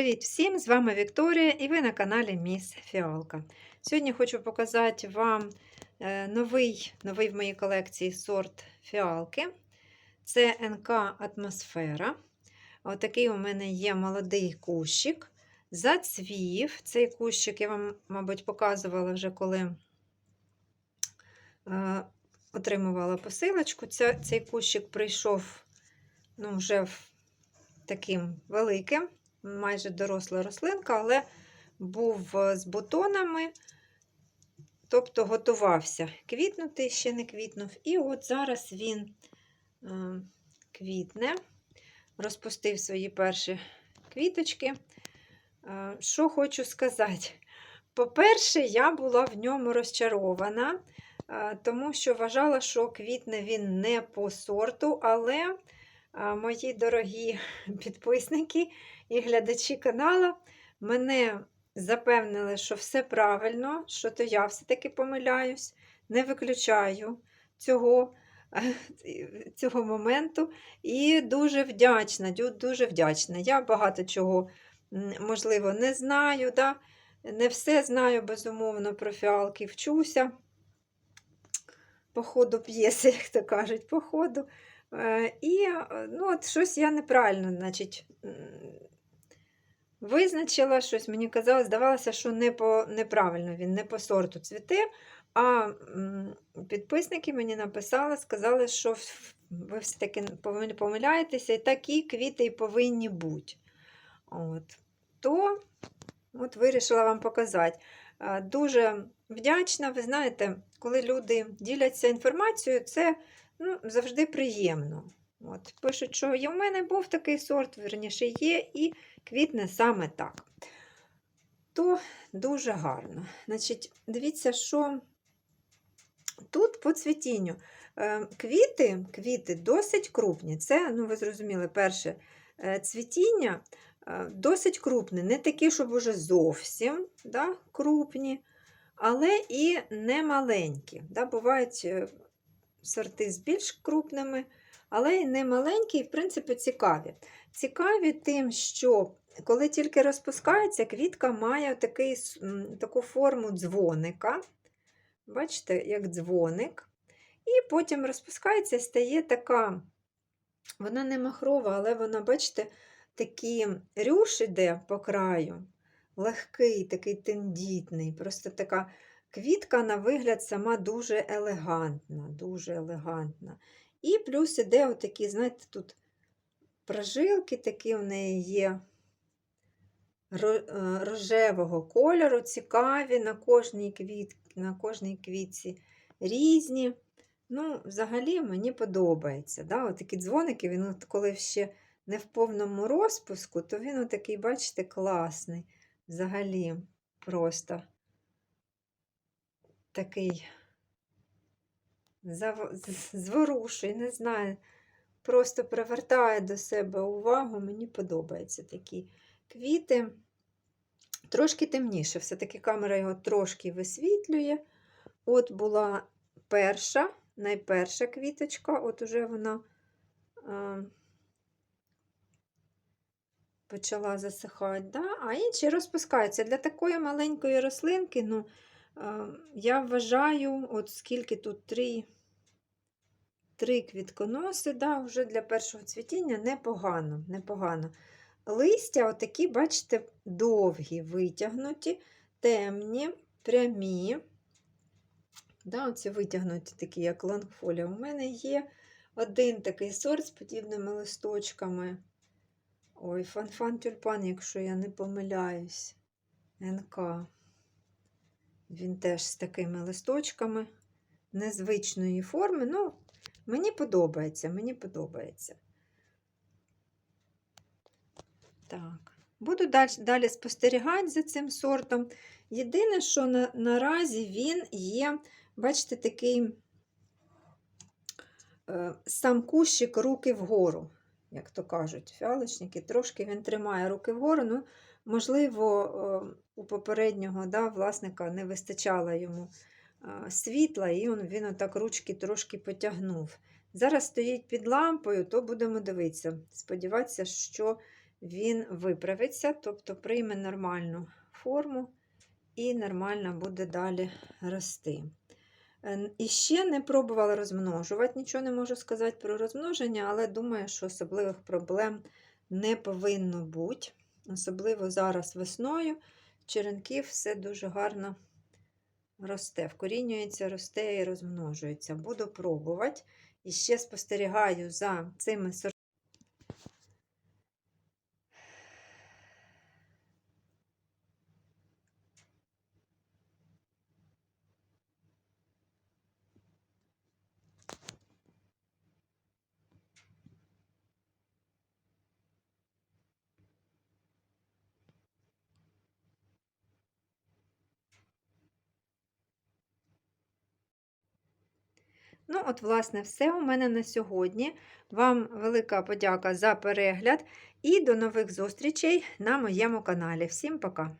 Привіт всім! З вами Вікторія і ви на каналі Міс Фіалка. Сьогодні хочу показати вам е, новий, новий в моїй колекції сорт фіалки. Це НК Атмосфера. Отакий у мене є молодий кущик. Зацвів. Цей кущик я вам, мабуть, показувала вже коли е, отримувала посилочку. Цей кущик прийшов ну, вже таким великим майже доросла рослинка, але був е, з бутонами, тобто готувався квітнути, ще не квітнув. І от зараз він е, квітне, розпустив свої перші квіточки. Е, що хочу сказати? По-перше, я була в ньому розчарована, тому що вважала, що квітне він не по сорту, але мої дорогі підписники і глядачі каналу мене запевнили, що все правильно, що то я все-таки помиляюсь, не виключаю цього цього моменту. І дуже вдячна, дуже вдячна. Я багато чого, можливо, не знаю. Да? Не все знаю, безумовно, про фіалки вчуся. По ходу п'єси, як то кажуть, по ходу. І ну, от щось я неправильно значить, визначила щось, мені казалось, здавалося, що не по, неправильно він не по сорту цвіте. А підписники мені написали, сказали, що ви все-таки помиляєтеся, і такі квіти і повинні бути. От. То от вирішила вам показати. Дуже вдячна, ви знаєте, коли люди діляться інформацією, це ну, завжди приємно. От, Пишуть, що і в мене був такий сорт, верніше є, і квітне саме так. То дуже гарно. Значить, Дивіться, що тут по цвітінню. Е, квіти квіти досить крупні. Це, ну ви зрозуміли, перше е, цвітіння е, досить крупне, не такі, щоб уже зовсім да, крупні, але і не маленькі. Да, Бувають сорти з більш крупними, але й не маленькі, і, в принципі, цікаві. Цікаві тим, що коли тільки розпускається, квітка має такий, таку форму дзвоника. Бачите, як дзвоник. І потім розпускається і стає така, вона не махрова, але вона, бачите, такий рюш іде по краю, легкий, такий тендітний, просто така квітка, на вигляд, сама дуже елегантна, дуже елегантна. І плюс іде отакі, знаєте, тут прожилки такі в неї є е, рожевого кольору, цікаві на кожній квіт, на кожній квітці різні. Ну, Взагалі мені подобається. Да? Отакі дзвоники, він коли ще не в повному розпуску, то він отакий, бачите, класний. Взагалі просто такий зворушує, не знаю, просто привертає до себе увагу, мені подобаються такі квіти. Трошки темніше, все-таки камера його трошки висвітлює. От була перша, найперша квіточка, от уже вона а, почала засихати, да? а інші розпускаються. Для такої маленької рослинки, ну, я вважаю, от скільки тут три три квітконоси, да, вже для першого цвітіння непогано. непогано. Листя, отакі, бачите, довгі, витягнуті, темні, прямі. Да, Оці витягнуті такі, як лангфолія. У мене є один такий сорт з подібними листочками. Ой, фанфан тюльпан, якщо я не помиляюсь, НК. Він теж з такими листочками незвичної форми. Ну, мені подобається, мені подобається. Так, буду далі, далі спостерігати за цим сортом. Єдине, що на, наразі він є, бачите, такий е, сам кущик руки вгору, як то кажуть, фіалочники, трошки він тримає руки вгору. ну, Можливо, у попереднього да, власника не вистачало йому світла, і він, він отак ручки трошки потягнув. Зараз стоїть під лампою, то будемо дивитися. Сподіватися, що він виправиться, тобто прийме нормальну форму і нормально буде далі рости. І ще не пробувала розмножувати, нічого не можу сказати про розмноження, але думаю, що особливих проблем не повинно бути. Особливо зараз весною черенків все дуже гарно росте, вкорінюється, росте і розмножується. Буду пробувати. І ще спостерігаю за цими сортами. Ну, от, власне, все у мене на сьогодні. Вам велика подяка за перегляд і до нових зустрічей на моєму каналі. Всім пока!